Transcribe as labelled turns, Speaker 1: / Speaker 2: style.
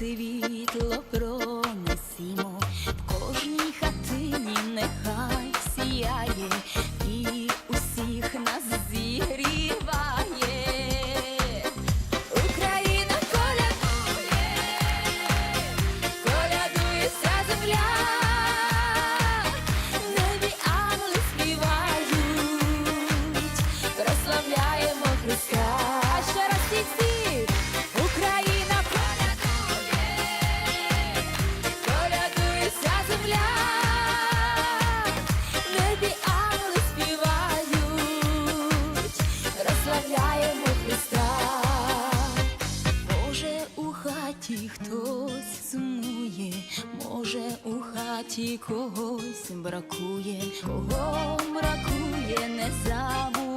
Speaker 1: світло пронесімо. Христа, може у хаті хтось сумує, може у хаті когось бракує, кого бракує, не забудь.